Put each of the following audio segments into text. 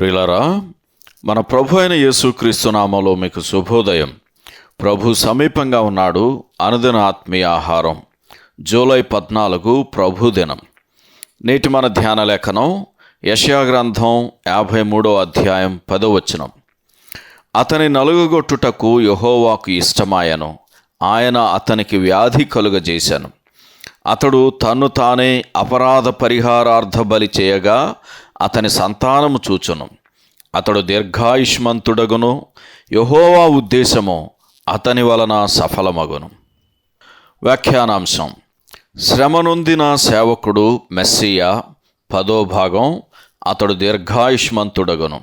ప్రియులరా మన ప్రభు అయిన యేసుక్రీస్తునామలో మీకు శుభోదయం. ప్రభు సమీపంగా ఉన్నాడు అనుదిన ఆత్మీయ ఆహారం. జూలై పద్నాలుగు ప్రభు దినం. నేటి మన ధ్యాన లేఖనం యశయాగ్రంథం యాభై మూడో అధ్యాయం పదవచనం అతని నలుగుగొట్టుటకు యహోవాకు ఇష్టమాయను. ఆయన అతనికి వ్యాధి కలుగజేశాను. అతడు తన్ను తానే అపరాధ పరిహారార్థ బలి చేయగా అతని సంతానము చూచును. అతడు దీర్ఘాయుష్మంతుడగును. యహోవా ఉద్దేశము అతని వలన సఫలమగును. వ్యాఖ్యానాంశం. శ్రమనొందిన సేవకుడు మెస్సియా. పదో భాగం. అతడు దీర్ఘాయుష్మంతుడగును.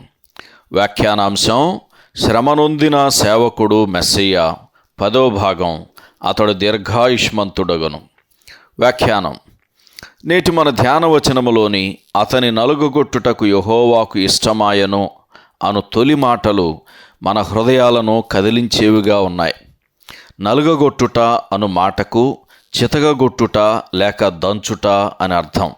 వ్యాఖ్యానాంశం. శ్రమనొందిన సేవకుడు మెస్సియా. పదో భాగం. అతడు దీర్ఘాయుష్మంతుడగును. వ్యాఖ్యానం. నేటి మన ధ్యాన వచనములోని అతని నలుగుగొట్టుటకు యహోవాకు ఇష్టమాయను అను తొలి మాటలు మన హృదయాలను కదిలించేవిగా ఉన్నాయి. నలుగగొట్టుట అను మాటకు చితగగొట్టుట లేక దంచుట అని అర్థం.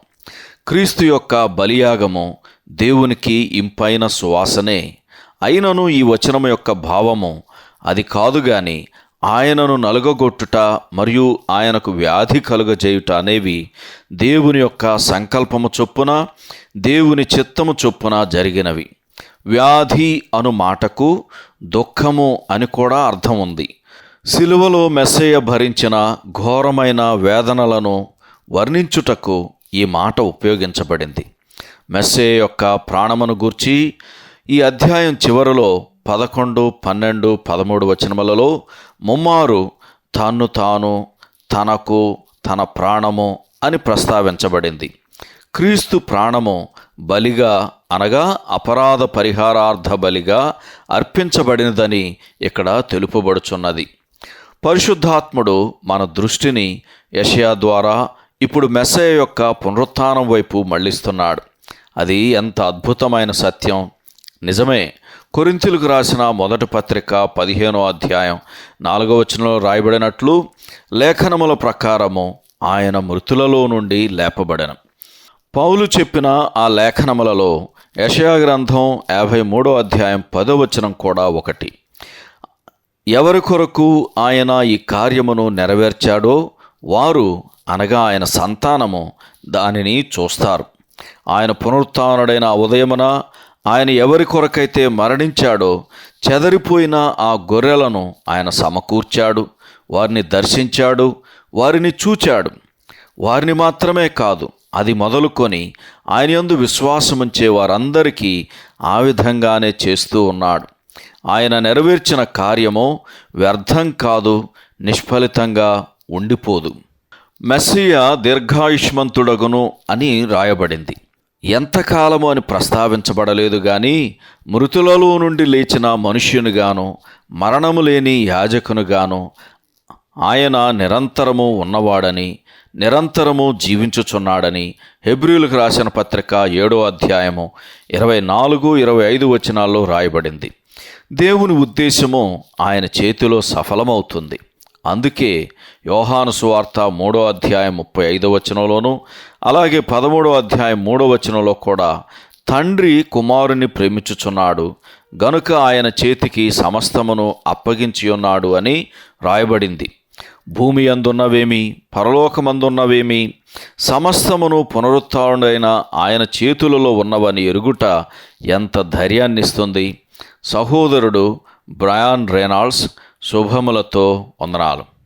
క్రీస్తు యొక్క బలియాగము దేవునికి ఇంపైన సువాసనే. అయినను ఈ వచనం యొక్క భావము అది కాదు గాని ఆయనను నలుగగొట్టుట మరియు ఆయనకు వ్యాధి కలుగజేయుట అనేవి దేవుని యొక్క సంకల్పము చొప్పున దేవుని చిత్తము చొప్పున జరిగినవి. వ్యాధి అను మాటకు దుఃఖము అని కూడా అర్థం ఉంది. సిలువలో మెస్సయ్య భరించిన ఘోరమైన వేదనలను వర్ణించుటకు ఈ మాట ఉపయోగించబడింది. మెస్సయ్య యొక్క ప్రాణమును గూర్చి ఈ అధ్యాయం చివరిలో పదకొండు పన్నెండు పదమూడు వచనములలో ముమ్మారు తాను తాను తనకు తన ప్రాణము అని ప్రస్తావించబడింది. క్రీస్తు ప్రాణము బలిగా అనగా అపరాధ పరిహారార్థ బలిగా అర్పించబడినదని ఇక్కడ తెలుపబడుచున్నది. పరిశుద్ధాత్ముడు మన దృష్టిని యషయా ద్వారా ఇప్పుడు మెస్సయ యొక్క పునరుత్థానం వైపు మళ్ళిస్తున్నాడు. అది ఎంత అద్భుతమైన సత్యం. నిజమే కొరించులకు రాసిన మొదటి పత్రిక పదిహేనో అధ్యాయం నాలుగో వచనంలో రాయబడినట్లు లేఖనముల ప్రకారము ఆయన మృతులలో నుండి లేపబడను. పౌలు చెప్పిన ఆ లేఖనములలో యషయా గ్రంథం యాభై మూడో అధ్యాయం పదో వచనం కూడా ఒకటి. ఎవరి కొరకు ఆయన ఈ కార్యమును నెరవేర్చాడో వారు అనగా ఆయన సంతానము దానిని చూస్తారు. ఆయన పునరుత్డైన ఉదయమున ఆయన ఎవరి కొరకైతే మరణించాడో చెదరిపోయిన ఆ గొర్రెలను ఆయన సమకూర్చాడు వారిని దర్శించాడు వారిని చూచాడు. వారిని మాత్రమే కాదు అది మొదలుకొని ఆయన యందు విశ్వాసముంచే వారందరికీ ఆ విధంగానే చేస్తూ ఉన్నాడు. ఆయన నెరవేర్చిన కార్యము వ్యర్థం కాదు నిష్ఫలితంగా ఉండిపోదు. మెస్సియా దీర్ఘాయుష్మంతుడగును అని రాయబడింది. ఎంతకాలము అని ప్రస్తావించబడలేదు గాని మృతులలో నుండి లేచిన మనుష్యునిగాను మరణము లేని యాజకునుగాను ఆయన నిరంతరము ఉన్నవాడని నిరంతరము జీవించుచున్నాడని హెబ్రియులకు రాసిన పత్రిక ఏడో అధ్యాయము ఇరవై నాలుగు ఇరవై ఐదు వచనాల్లో రాయబడింది. దేవుని ఉద్దేశము ఆయన చేతిలో సఫలమవుతుంది. అందుకే యోహాను సువార్త మూడో అధ్యాయం ముప్పై ఐదో వచనంలోను అలాగే పదమూడో అధ్యాయం మూడో వచనంలో కూడా తండ్రి కుమారుని ప్రేమించుచున్నాడు గనుక ఆయన చేతికి సమస్తమును అప్పగించి ఉన్నాడు అని రాయబడింది. భూమి అందున్నవేమి పరలోకమందున్నవేమి సమస్తమును పునరుత్డైన ఆయన చేతులలో ఉన్నవని ఎరుగుట ఎంత ధైర్యాన్నిస్తుంది. సహోదరుడు బ్రయాన్ రేనాల్డ్స్ శుభములతో వందనాలు.